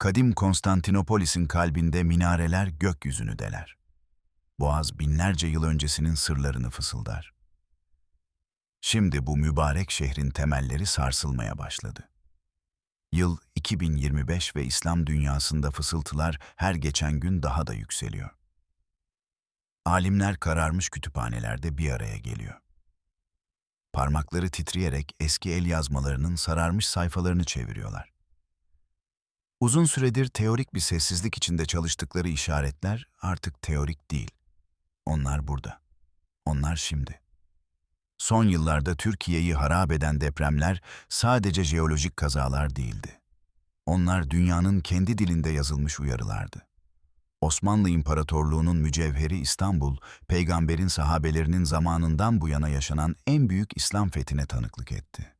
Kadim Konstantinopolis'in kalbinde minareler gökyüzünü deler. Boğaz binlerce yıl öncesinin sırlarını fısıldar. Şimdi bu mübarek şehrin temelleri sarsılmaya başladı. Yıl 2025 ve İslam dünyasında fısıltılar her geçen gün daha da yükseliyor. Alimler kararmış kütüphanelerde bir araya geliyor. Parmakları titreyerek eski el yazmalarının sararmış sayfalarını çeviriyorlar. Uzun süredir teorik bir sessizlik içinde çalıştıkları işaretler artık teorik değil. Onlar burada. Onlar şimdi. Son yıllarda Türkiye'yi harap eden depremler sadece jeolojik kazalar değildi. Onlar dünyanın kendi dilinde yazılmış uyarılardı. Osmanlı İmparatorluğu'nun mücevheri İstanbul, peygamberin sahabelerinin zamanından bu yana yaşanan en büyük İslam fethine tanıklık etti.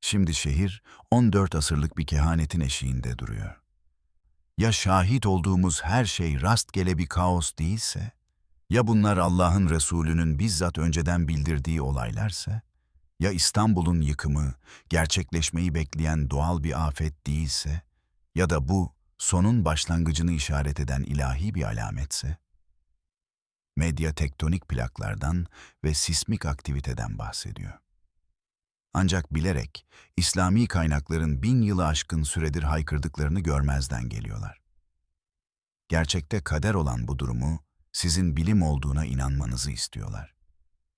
Şimdi şehir 14 asırlık bir kehanetin eşiğinde duruyor. Ya şahit olduğumuz her şey rastgele bir kaos değilse, ya bunlar Allah'ın Resulü'nün bizzat önceden bildirdiği olaylarsa, ya İstanbul'un yıkımı, gerçekleşmeyi bekleyen doğal bir afet değilse, ya da bu sonun başlangıcını işaret eden ilahi bir alametse, medya tektonik plaklardan ve sismik aktiviteden bahsediyor. Ancak bilerek İslami kaynakların bin yılı aşkın süredir haykırdıklarını görmezden geliyorlar. Gerçekte kader olan bu durumu sizin bilim olduğuna inanmanızı istiyorlar.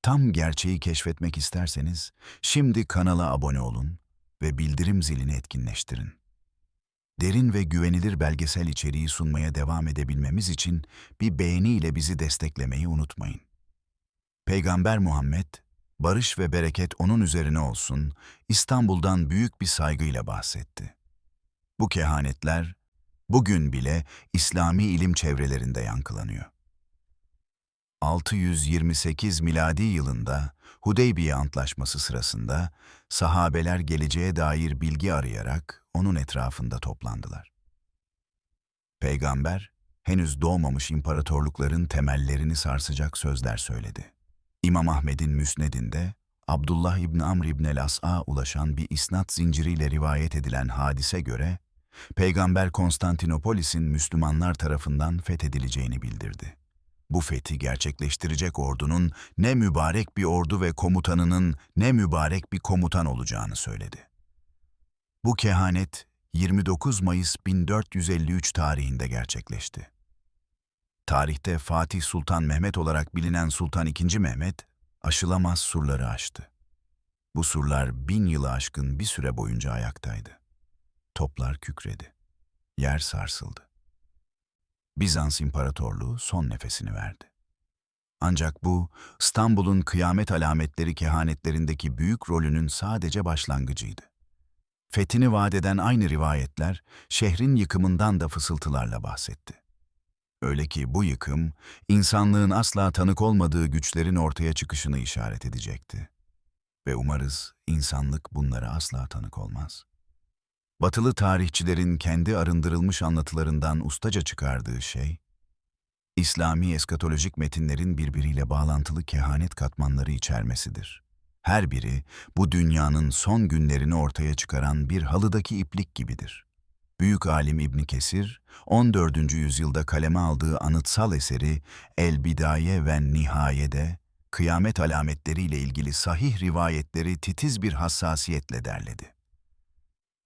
Tam gerçeği keşfetmek isterseniz şimdi kanala abone olun ve bildirim zilini etkinleştirin. Derin ve güvenilir belgesel içeriği sunmaya devam edebilmemiz için bir beğeni ile bizi desteklemeyi unutmayın. Peygamber Muhammed, barış ve bereket onun üzerine olsun, İstanbul'dan büyük bir saygıyla bahsetti. Bu kehanetler, bugün bile İslami ilim çevrelerinde yankılanıyor. 628 miladi yılında Hudeybiye Antlaşması sırasında sahabeler geleceğe dair bilgi arayarak onun etrafında toplandılar. Peygamber, henüz doğmamış imparatorlukların temellerini sarsacak sözler söyledi. İmam Ahmed'in müsnedinde, Abdullah İbni Amr İbn el-As'a ulaşan bir isnat zinciriyle rivayet edilen hadise göre, Peygamber Konstantinopolis'in Müslümanlar tarafından fethedileceğini bildirdi. Bu fethi gerçekleştirecek ordunun ne mübarek bir ordu ve komutanının ne mübarek bir komutan olacağını söyledi. Bu kehanet 29 Mayıs 1453 tarihinde gerçekleşti. Tarihte Fatih Sultan Mehmet olarak bilinen Sultan II. Mehmet, aşılamaz surları aştı. Bu surlar bin yılı aşkın bir süre boyunca ayaktaydı. Toplar kükredi. Yer sarsıldı. Bizans İmparatorluğu son nefesini verdi. Ancak bu, İstanbul'un kıyamet alametleri kehanetlerindeki büyük rolünün sadece başlangıcıydı. Fethini vaat eden aynı rivayetler, şehrin yıkımından da fısıltılarla bahsetti. Öyle ki bu yıkım, insanlığın asla tanık olmadığı güçlerin ortaya çıkışını işaret edecekti. Ve umarız insanlık bunlara asla tanık olmaz. Batılı tarihçilerin kendi arındırılmış anlatılarından ustaca çıkardığı şey, İslami eskatolojik metinlerin birbiriyle bağlantılı kehanet katmanları içermesidir. Her biri bu dünyanın son günlerini ortaya çıkaran bir halıdaki iplik gibidir. Büyük alim İbn Kesir, 14. yüzyılda kaleme aldığı anıtsal eseri El Bidaye ve Nihaye'de kıyamet alametleriyle ilgili sahih rivayetleri titiz bir hassasiyetle derledi.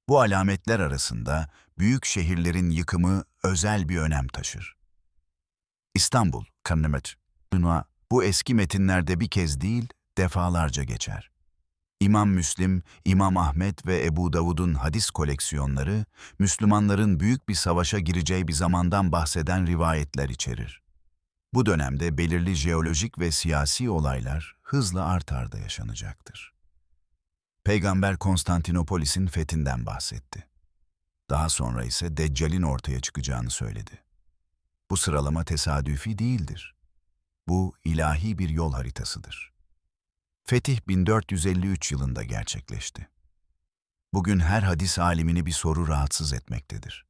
Bu alametler arasında büyük şehirlerin yıkımı özel bir önem taşır. İstanbul, Kannemet, Ünva, bu eski metinlerde bir kez değil, defalarca geçer. İmam Müslim, İmam Ahmet ve Ebu Davud'un hadis koleksiyonları, Müslümanların büyük bir savaşa gireceği bir zamandan bahseden rivayetler içerir. Bu dönemde belirli jeolojik ve siyasi olaylar hızla art arda yaşanacaktır. Peygamber Konstantinopolis'in fethinden bahsetti. Daha sonra ise Deccal'in ortaya çıkacağını söyledi. Bu sıralama tesadüfi değildir. Bu ilahi bir yol haritasıdır. Fetih 1453 yılında gerçekleşti. Bugün her hadis alimini bir soru rahatsız etmektedir.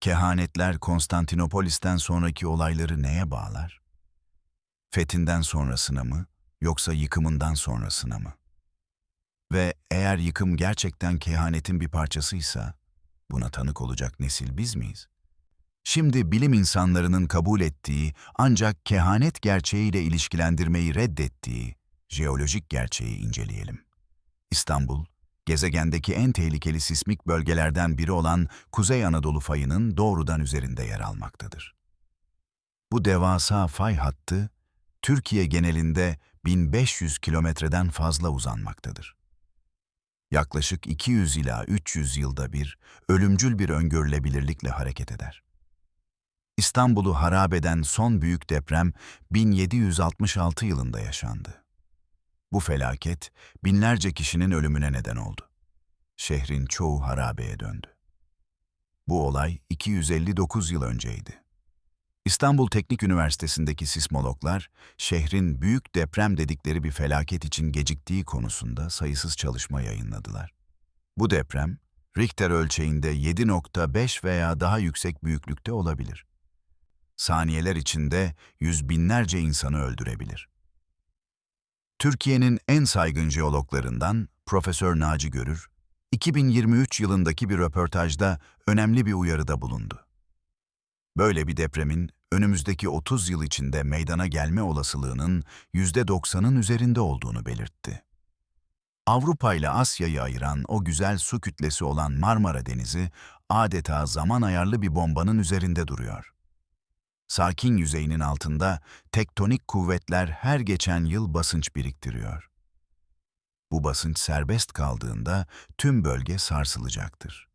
Kehanetler Konstantinopolis'ten sonraki olayları neye bağlar? Fethinden sonrasına mı, yoksa yıkımından sonrasına mı? Ve eğer yıkım gerçekten kehanetin bir parçasıysa, Buna tanık olacak nesil biz miyiz? Şimdi bilim insanlarının kabul ettiği ancak kehanet gerçeğiyle ilişkilendirmeyi reddettiği jeolojik gerçeği inceleyelim. İstanbul, gezegendeki en tehlikeli sismik bölgelerden biri olan Kuzey Anadolu fayının doğrudan üzerinde yer almaktadır. Bu devasa fay hattı, Türkiye genelinde 1500 kilometreden fazla uzanmaktadır. Yaklaşık 200 ila 300 yılda bir ölümcül bir öngörülebilirlikle hareket eder. İstanbul'u harap eden son büyük deprem 1766 yılında yaşandı. Bu felaket binlerce kişinin ölümüne neden oldu. Şehrin çoğu harabeye döndü. Bu olay 259 yıl önceydi. İstanbul Teknik Üniversitesi'ndeki sismologlar, şehrin büyük deprem dedikleri bir felaket için geciktiği konusunda sayısız çalışma yayınladılar. Bu deprem, Richter ölçeğinde 7.5 veya daha yüksek büyüklükte olabilir. Saniyeler içinde yüz binlerce insanı öldürebilir. Türkiye'nin en saygın jeologlarından Profesör Naci Görür, 2023 yılındaki bir röportajda önemli bir uyarıda bulundu. Böyle bir depremin önümüzdeki 30 yıl içinde meydana gelme olasılığının %90'ın üzerinde olduğunu belirtti. Avrupa ile Asya'yı ayıran o güzel su kütlesi olan Marmara Denizi adeta zaman ayarlı bir bombanın üzerinde duruyor. Sakin yüzeyinin altında tektonik kuvvetler her geçen yıl basınç biriktiriyor. Bu basınç serbest kaldığında tüm bölge sarsılacaktır.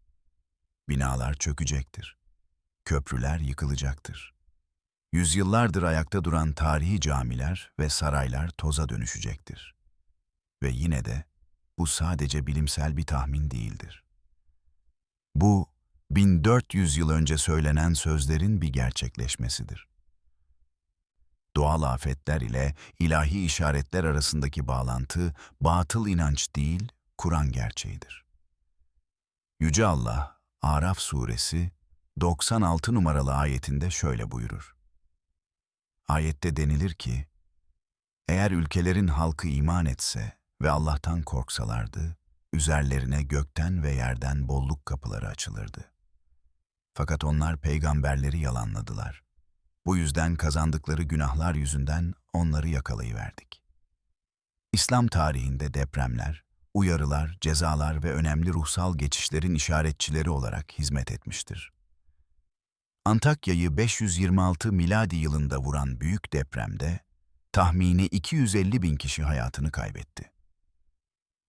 Binalar çökecektir. Köprüler yıkılacaktır. Yüzyıllardır ayakta duran tarihi camiler ve saraylar toza dönüşecektir. Ve yine de bu sadece bilimsel bir tahmin değildir. Bu 1400 yıl önce söylenen sözlerin bir gerçekleşmesidir. Doğal afetler ile ilahi işaretler arasındaki bağlantı batıl inanç değil, Kur'an gerçeğidir. Yüce Allah, Araf suresi 96 numaralı ayetinde şöyle buyurur. Ayette denilir ki, eğer ülkelerin halkı iman etse ve Allah'tan korksalardı, üzerlerine gökten ve yerden bolluk kapıları açılırdı. Fakat onlar peygamberleri yalanladılar. Bu yüzden kazandıkları günahlar yüzünden onları yakalayıverdik. İslam tarihinde depremler, uyarılar, cezalar ve önemli ruhsal geçişlerin işaretçileri olarak hizmet etmiştir. Antakya'yı 526 miladi yılında vuran büyük depremde tahmini 250 bin kişi hayatını kaybetti.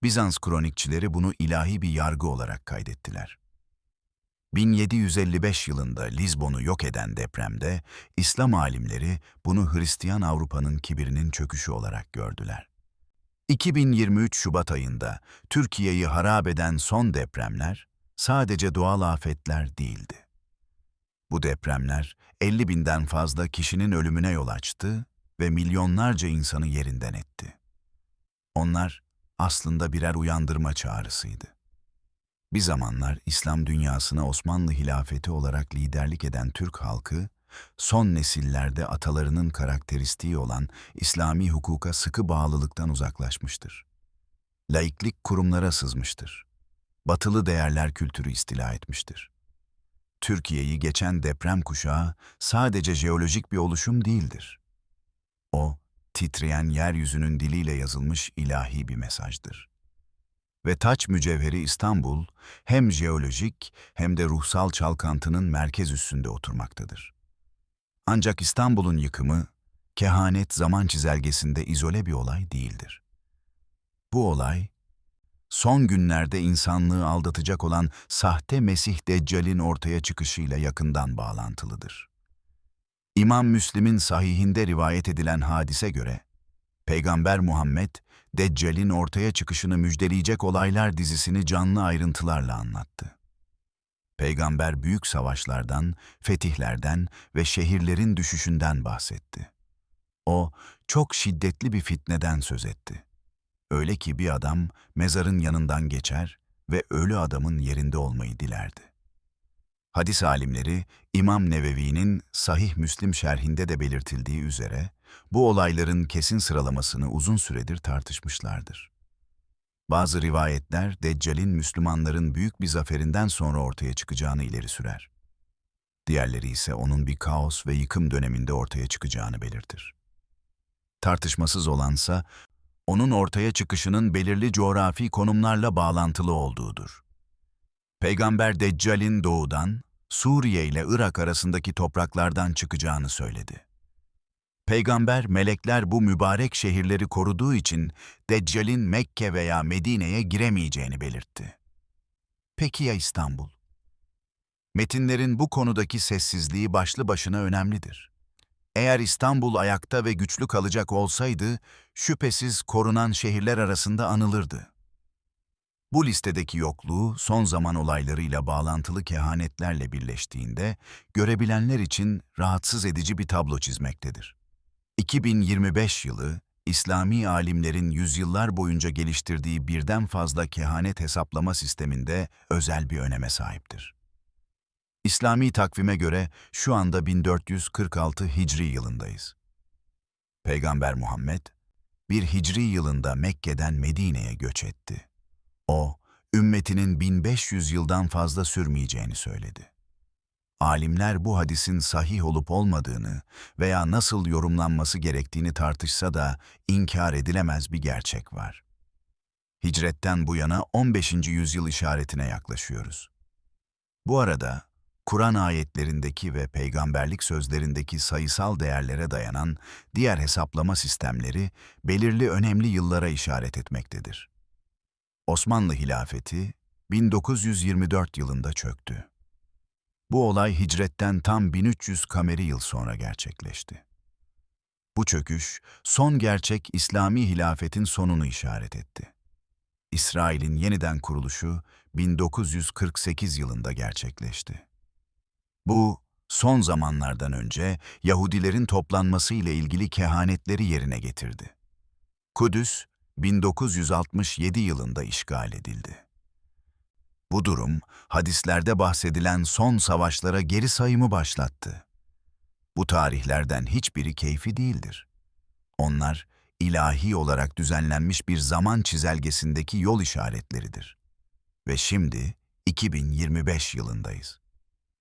Bizans kronikçileri bunu ilahi bir yargı olarak kaydettiler. 1755 yılında Lizbon'u yok eden depremde İslam alimleri bunu Hristiyan Avrupa'nın kibirinin çöküşü olarak gördüler. 2023 Şubat ayında Türkiye'yi harap eden son depremler sadece doğal afetler değildi. Bu depremler 50 binden fazla kişinin ölümüne yol açtı ve milyonlarca insanı yerinden etti. Onlar aslında birer uyandırma çağrısıydı. Bir zamanlar İslam dünyasına Osmanlı hilafeti olarak liderlik eden Türk halkı, son nesillerde atalarının karakteristiği olan İslami hukuka sıkı bağlılıktan uzaklaşmıştır. Laiklik kurumlara sızmıştır. Batılı değerler kültürü istila etmiştir. Türkiye'yi geçen deprem kuşağı sadece jeolojik bir oluşum değildir. O, titreyen yeryüzünün diliyle yazılmış ilahi bir mesajdır ve taç mücevheri İstanbul hem jeolojik hem de ruhsal çalkantının merkez üstünde oturmaktadır. Ancak İstanbul'un yıkımı, kehanet zaman çizelgesinde izole bir olay değildir. Bu olay, son günlerde insanlığı aldatacak olan sahte Mesih Deccal'in ortaya çıkışıyla yakından bağlantılıdır. İmam Müslim'in sahihinde rivayet edilen hadise göre, Peygamber Muhammed, Deccal'in ortaya çıkışını müjdeleyecek olaylar dizisini canlı ayrıntılarla anlattı. Peygamber büyük savaşlardan, fetihlerden ve şehirlerin düşüşünden bahsetti. O, çok şiddetli bir fitneden söz etti. Öyle ki bir adam mezarın yanından geçer ve ölü adamın yerinde olmayı dilerdi. Hadis alimleri İmam Nevevi'nin Sahih Müslim şerhinde de belirtildiği üzere bu olayların kesin sıralamasını uzun süredir tartışmışlardır. Bazı rivayetler Deccal'in Müslümanların büyük bir zaferinden sonra ortaya çıkacağını ileri sürer. Diğerleri ise onun bir kaos ve yıkım döneminde ortaya çıkacağını belirtir. Tartışmasız olansa onun ortaya çıkışının belirli coğrafi konumlarla bağlantılı olduğudur. Peygamber Deccal'in doğudan, Suriye ile Irak arasındaki topraklardan çıkacağını söyledi. Peygamber melekler bu mübarek şehirleri koruduğu için Deccal'in Mekke veya Medine'ye giremeyeceğini belirtti. Peki ya İstanbul? Metinlerin bu konudaki sessizliği başlı başına önemlidir. Eğer İstanbul ayakta ve güçlü kalacak olsaydı, şüphesiz korunan şehirler arasında anılırdı. Bu listedeki yokluğu son zaman olaylarıyla bağlantılı kehanetlerle birleştiğinde görebilenler için rahatsız edici bir tablo çizmektedir. 2025 yılı, İslami alimlerin yüzyıllar boyunca geliştirdiği birden fazla kehanet hesaplama sisteminde özel bir öneme sahiptir. İslami takvime göre şu anda 1446 Hicri yılındayız. Peygamber Muhammed, bir Hicri yılında Mekke'den Medine'ye göç etti. O, ümmetinin 1500 yıldan fazla sürmeyeceğini söyledi. Alimler bu hadisin sahih olup olmadığını veya nasıl yorumlanması gerektiğini tartışsa da inkar edilemez bir gerçek var. Hicretten bu yana 15. yüzyıl işaretine yaklaşıyoruz. Bu arada Kur'an ayetlerindeki ve peygamberlik sözlerindeki sayısal değerlere dayanan diğer hesaplama sistemleri belirli önemli yıllara işaret etmektedir. Osmanlı hilafeti 1924 yılında çöktü. Bu olay hicretten tam 1300 kameri yıl sonra gerçekleşti. Bu çöküş, son gerçek İslami hilafetin sonunu işaret etti. İsrail'in yeniden kuruluşu 1948 yılında gerçekleşti. Bu, son zamanlardan önce Yahudilerin toplanması ile ilgili kehanetleri yerine getirdi. Kudüs, 1967 yılında işgal edildi. Bu durum, hadislerde bahsedilen son savaşlara geri sayımı başlattı. Bu tarihlerden hiçbiri keyfi değildir. Onlar, ilahi olarak düzenlenmiş bir zaman çizelgesindeki yol işaretleridir. Ve şimdi 2025 yılındayız.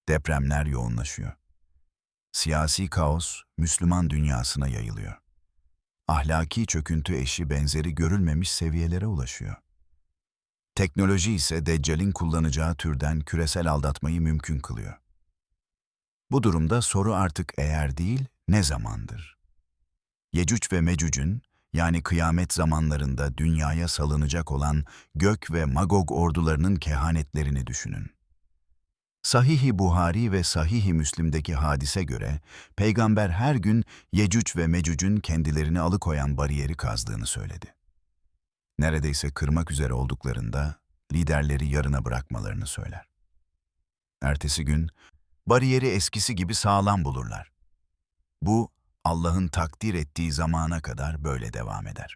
Depremler yoğunlaşıyor. Siyasi kaos Müslüman dünyasına yayılıyor. Ahlaki çöküntü eşi benzeri görülmemiş seviyelere ulaşıyor. Teknoloji ise Deccal'in kullanacağı türden küresel aldatmayı mümkün kılıyor. Bu durumda soru artık eğer değil, ne zamandır? Yecüc ve Mecüc'ün, yani kıyamet zamanlarında dünyaya salınacak olan Gök ve Magog ordularının kehanetlerini düşünün. Sahih-i Buhari ve Sahih-i Müslim'deki hadise göre, Peygamber her gün Yecüc ve Mecüc'ün kendilerini alıkoyan bariyeri kazdığını söyledi. Neredeyse kırmak üzere olduklarında liderleri yarına bırakmalarını söyler. Ertesi gün bariyeri eskisi gibi sağlam bulurlar. Bu Allah'ın takdir ettiği zamana kadar böyle devam eder.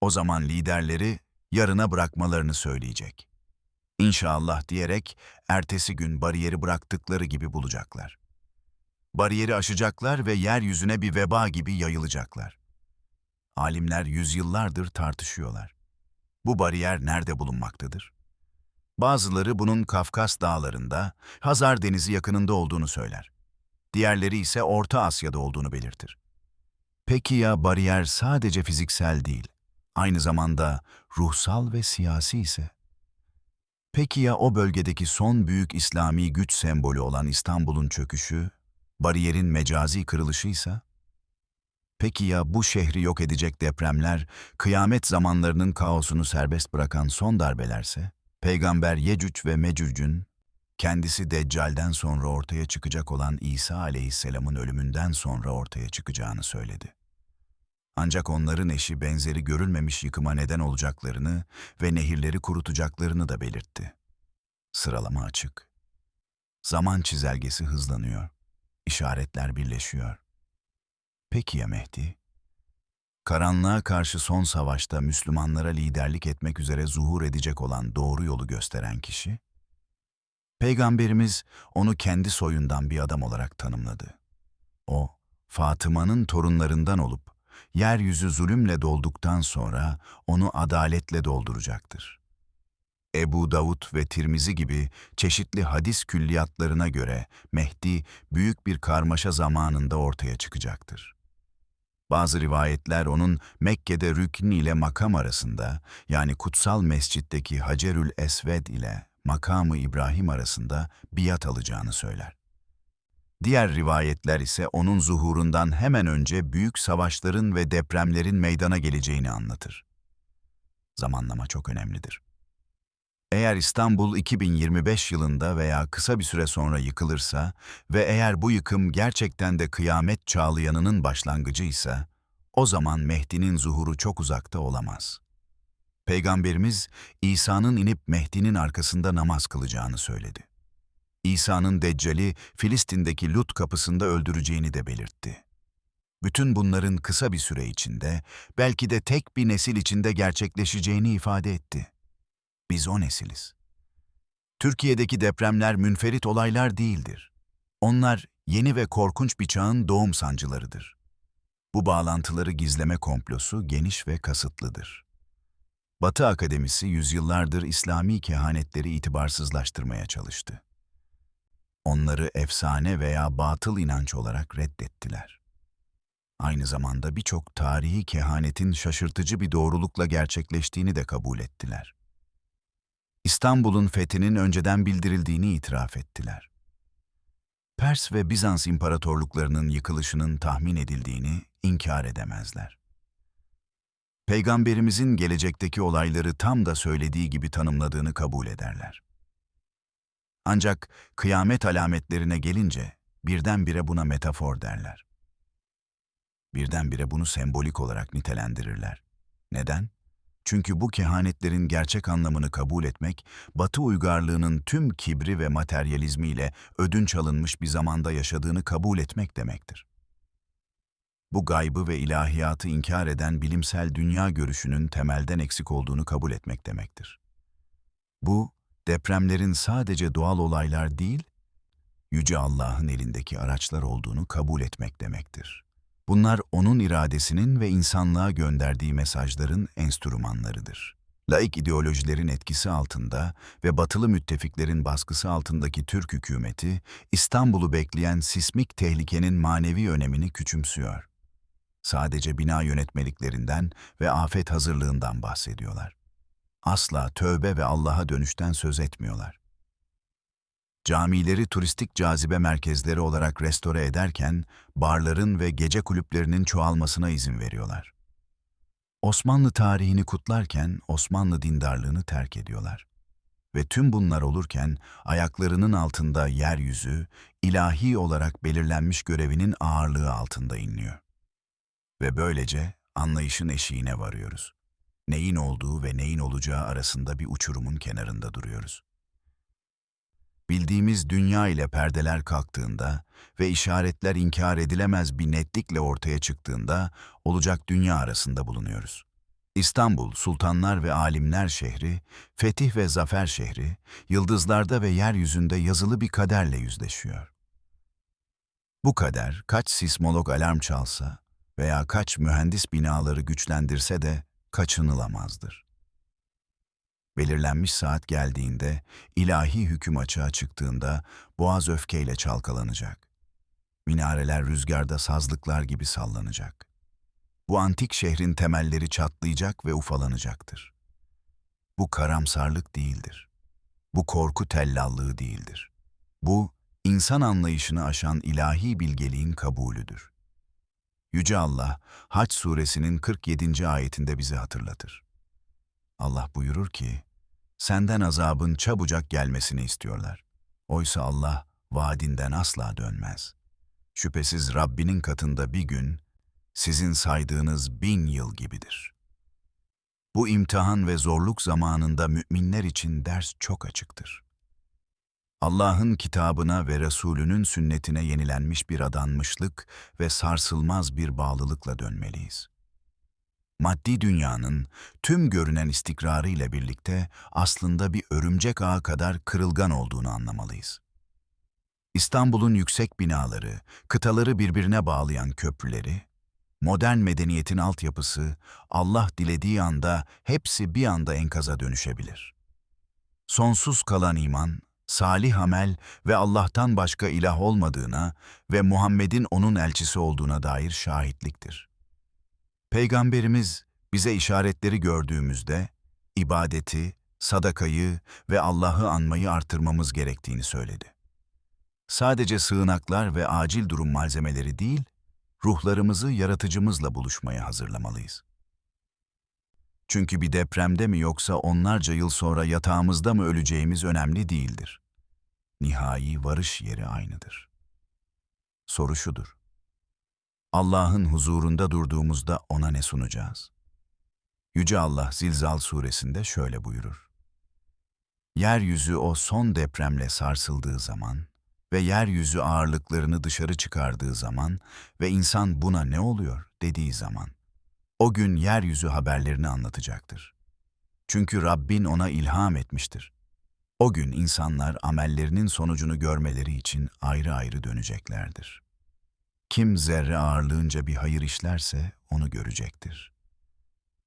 O zaman liderleri yarına bırakmalarını söyleyecek. İnşallah diyerek ertesi gün bariyeri bıraktıkları gibi bulacaklar. Bariyeri aşacaklar ve yeryüzüne bir veba gibi yayılacaklar. Alimler yüzyıllardır tartışıyorlar. Bu bariyer nerede bulunmaktadır? Bazıları bunun Kafkas dağlarında, Hazar Denizi yakınında olduğunu söyler. Diğerleri ise Orta Asya'da olduğunu belirtir. Peki ya bariyer sadece fiziksel değil, aynı zamanda ruhsal ve siyasi ise? Peki ya o bölgedeki son büyük İslami güç sembolü olan İstanbul'un çöküşü, bariyerin mecazi kırılışıysa? Peki ya bu şehri yok edecek depremler, kıyamet zamanlarının kaosunu serbest bırakan son darbelerse? Peygamber Yecüc ve Mecüc'ün, kendisi Deccal'den sonra ortaya çıkacak olan İsa aleyhisselamın ölümünden sonra ortaya çıkacağını söyledi. Ancak onların eşi benzeri görülmemiş yıkıma neden olacaklarını ve nehirleri kurutacaklarını da belirtti. Sıralama açık. Zaman çizelgesi hızlanıyor. İşaretler birleşiyor. Peki ya Mehdi? Karanlığa karşı son savaşta Müslümanlara liderlik etmek üzere zuhur edecek olan doğru yolu gösteren kişi? Peygamberimiz onu kendi soyundan bir adam olarak tanımladı. O, Fatıma'nın torunlarından olup yeryüzü zulümle dolduktan sonra onu adaletle dolduracaktır. Ebu Davud ve Tirmizi gibi çeşitli hadis külliyatlarına göre Mehdi büyük bir karmaşa zamanında ortaya çıkacaktır. Bazı rivayetler onun Mekke'de Rükn ile makam arasında yani kutsal mescitteki Hacerül Esved ile makamı İbrahim arasında biat alacağını söyler. Diğer rivayetler ise onun zuhurundan hemen önce büyük savaşların ve depremlerin meydana geleceğini anlatır. Zamanlama çok önemlidir. Eğer İstanbul 2025 yılında veya kısa bir süre sonra yıkılırsa ve eğer bu yıkım gerçekten de kıyamet çağlayanının başlangıcıysa, o zaman Mehdi'nin zuhuru çok uzakta olamaz. Peygamberimiz İsa'nın inip Mehdi'nin arkasında namaz kılacağını söyledi. İsa'nın Deccal'i Filistin'deki Lut kapısında öldüreceğini de belirtti. Bütün bunların kısa bir süre içinde, belki de tek bir nesil içinde gerçekleşeceğini ifade etti. Biz o nesiliz. Türkiye'deki depremler münferit olaylar değildir. Onlar yeni ve korkunç bir çağın doğum sancılarıdır. Bu bağlantıları gizleme komplosu geniş ve kasıtlıdır. Batı Akademisi yüzyıllardır İslami kehanetleri itibarsızlaştırmaya çalıştı. Onları efsane veya batıl inanç olarak reddettiler. Aynı zamanda birçok tarihi kehanetin şaşırtıcı bir doğrulukla gerçekleştiğini de kabul ettiler. İstanbul'un fethinin önceden bildirildiğini itiraf ettiler. Pers ve Bizans imparatorluklarının yıkılışının tahmin edildiğini inkar edemezler. Peygamberimizin gelecekteki olayları tam da söylediği gibi tanımladığını kabul ederler. Ancak kıyamet alametlerine gelince birdenbire buna metafor derler. Birdenbire bunu sembolik olarak nitelendirirler. Neden? Çünkü bu kehanetlerin gerçek anlamını kabul etmek, Batı uygarlığının tüm kibri ve materyalizmiyle ödünç alınmış bir zamanda yaşadığını kabul etmek demektir. Bu gaybı ve ilahiyatı inkar eden bilimsel dünya görüşünün temelden eksik olduğunu kabul etmek demektir. Bu, depremlerin sadece doğal olaylar değil, Yüce Allah'ın elindeki araçlar olduğunu kabul etmek demektir. Bunlar onun iradesinin ve insanlığa gönderdiği mesajların enstrümanlarıdır. Laik ideolojilerin etkisi altında ve batılı müttefiklerin baskısı altındaki Türk hükümeti, İstanbul'u bekleyen sismik tehlikenin manevi önemini küçümsüyor. Sadece bina yönetmeliklerinden ve afet hazırlığından bahsediyorlar. Asla tövbe ve Allah'a dönüşten söz etmiyorlar camileri turistik cazibe merkezleri olarak restore ederken barların ve gece kulüplerinin çoğalmasına izin veriyorlar. Osmanlı tarihini kutlarken Osmanlı dindarlığını terk ediyorlar. Ve tüm bunlar olurken ayaklarının altında yeryüzü ilahi olarak belirlenmiş görevinin ağırlığı altında inliyor. Ve böylece anlayışın eşiğine varıyoruz. Neyin olduğu ve neyin olacağı arasında bir uçurumun kenarında duruyoruz bildiğimiz dünya ile perdeler kalktığında ve işaretler inkar edilemez bir netlikle ortaya çıktığında olacak dünya arasında bulunuyoruz. İstanbul, sultanlar ve alimler şehri, fetih ve zafer şehri, yıldızlarda ve yeryüzünde yazılı bir kaderle yüzleşiyor. Bu kader kaç sismolog alarm çalsa veya kaç mühendis binaları güçlendirse de kaçınılamazdır belirlenmiş saat geldiğinde, ilahi hüküm açığa çıktığında boğaz öfkeyle çalkalanacak. Minareler rüzgarda sazlıklar gibi sallanacak. Bu antik şehrin temelleri çatlayacak ve ufalanacaktır. Bu karamsarlık değildir. Bu korku tellallığı değildir. Bu, insan anlayışını aşan ilahi bilgeliğin kabulüdür. Yüce Allah, Haç suresinin 47. ayetinde bizi hatırlatır. Allah buyurur ki, senden azabın çabucak gelmesini istiyorlar. Oysa Allah vaadinden asla dönmez. Şüphesiz Rabbinin katında bir gün, sizin saydığınız bin yıl gibidir. Bu imtihan ve zorluk zamanında müminler için ders çok açıktır. Allah'ın kitabına ve Resulünün sünnetine yenilenmiş bir adanmışlık ve sarsılmaz bir bağlılıkla dönmeliyiz maddi dünyanın tüm görünen istikrarı ile birlikte aslında bir örümcek ağı kadar kırılgan olduğunu anlamalıyız. İstanbul'un yüksek binaları, kıtaları birbirine bağlayan köprüleri, Modern medeniyetin altyapısı, Allah dilediği anda hepsi bir anda enkaza dönüşebilir. Sonsuz kalan iman, salih amel ve Allah'tan başka ilah olmadığına ve Muhammed'in onun elçisi olduğuna dair şahitliktir. Peygamberimiz bize işaretleri gördüğümüzde ibadeti, sadakayı ve Allah'ı anmayı artırmamız gerektiğini söyledi. Sadece sığınaklar ve acil durum malzemeleri değil, ruhlarımızı yaratıcımızla buluşmaya hazırlamalıyız. Çünkü bir depremde mi yoksa onlarca yıl sonra yatağımızda mı öleceğimiz önemli değildir. Nihai varış yeri aynıdır. Soru şudur. Allah'ın huzurunda durduğumuzda ona ne sunacağız? Yüce Allah Zilzal suresinde şöyle buyurur. Yeryüzü o son depremle sarsıldığı zaman ve yeryüzü ağırlıklarını dışarı çıkardığı zaman ve insan buna ne oluyor dediği zaman, o gün yeryüzü haberlerini anlatacaktır. Çünkü Rabbin ona ilham etmiştir. O gün insanlar amellerinin sonucunu görmeleri için ayrı ayrı döneceklerdir. Kim zerre ağırlığınca bir hayır işlerse onu görecektir.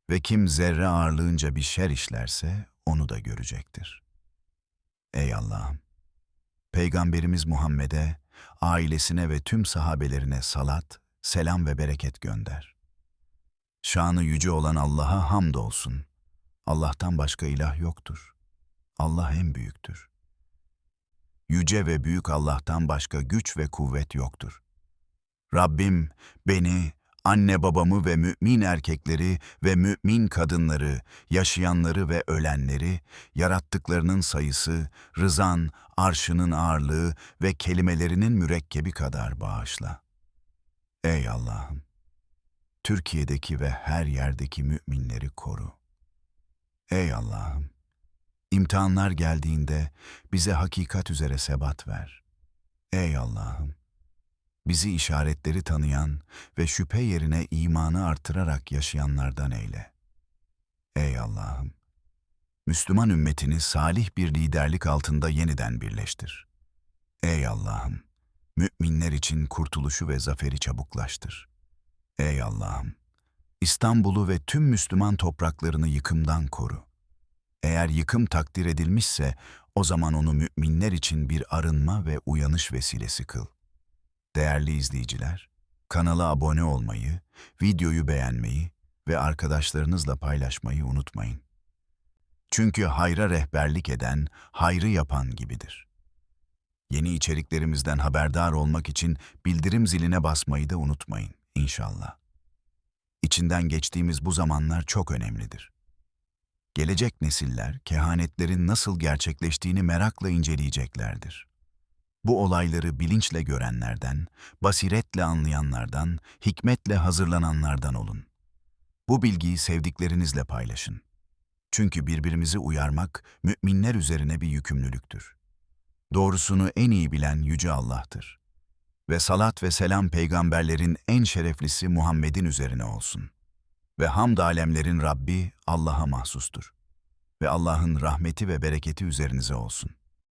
Ve kim zerre ağırlığınca bir şer işlerse onu da görecektir. Ey Allah'ım! Peygamberimiz Muhammed'e, ailesine ve tüm sahabelerine salat, selam ve bereket gönder. Şanı yüce olan Allah'a hamdolsun. Allah'tan başka ilah yoktur. Allah en büyüktür. Yüce ve büyük Allah'tan başka güç ve kuvvet yoktur. Rabbim beni, anne babamı ve mümin erkekleri ve mümin kadınları, yaşayanları ve ölenleri, yarattıklarının sayısı, rızan, arşının ağırlığı ve kelimelerinin mürekkebi kadar bağışla. Ey Allah'ım! Türkiye'deki ve her yerdeki müminleri koru. Ey Allah'ım! İmtihanlar geldiğinde bize hakikat üzere sebat ver. Ey Allah'ım! Bizi işaretleri tanıyan ve şüphe yerine imanı artırarak yaşayanlardan eyle. Ey Allah'ım! Müslüman ümmetini salih bir liderlik altında yeniden birleştir. Ey Allah'ım! Müminler için kurtuluşu ve zaferi çabuklaştır. Ey Allah'ım! İstanbul'u ve tüm Müslüman topraklarını yıkımdan koru. Eğer yıkım takdir edilmişse, o zaman onu müminler için bir arınma ve uyanış vesilesi kıl. Değerli izleyiciler, kanala abone olmayı, videoyu beğenmeyi ve arkadaşlarınızla paylaşmayı unutmayın. Çünkü hayra rehberlik eden, hayrı yapan gibidir. Yeni içeriklerimizden haberdar olmak için bildirim ziline basmayı da unutmayın inşallah. İçinden geçtiğimiz bu zamanlar çok önemlidir. Gelecek nesiller kehanetlerin nasıl gerçekleştiğini merakla inceleyeceklerdir. Bu olayları bilinçle görenlerden, basiretle anlayanlardan, hikmetle hazırlananlardan olun. Bu bilgiyi sevdiklerinizle paylaşın. Çünkü birbirimizi uyarmak müminler üzerine bir yükümlülüktür. Doğrusunu en iyi bilen Yüce Allah'tır. Ve salat ve selam peygamberlerin en şereflisi Muhammed'in üzerine olsun. Ve hamd alemlerin Rabbi Allah'a mahsustur. Ve Allah'ın rahmeti ve bereketi üzerinize olsun.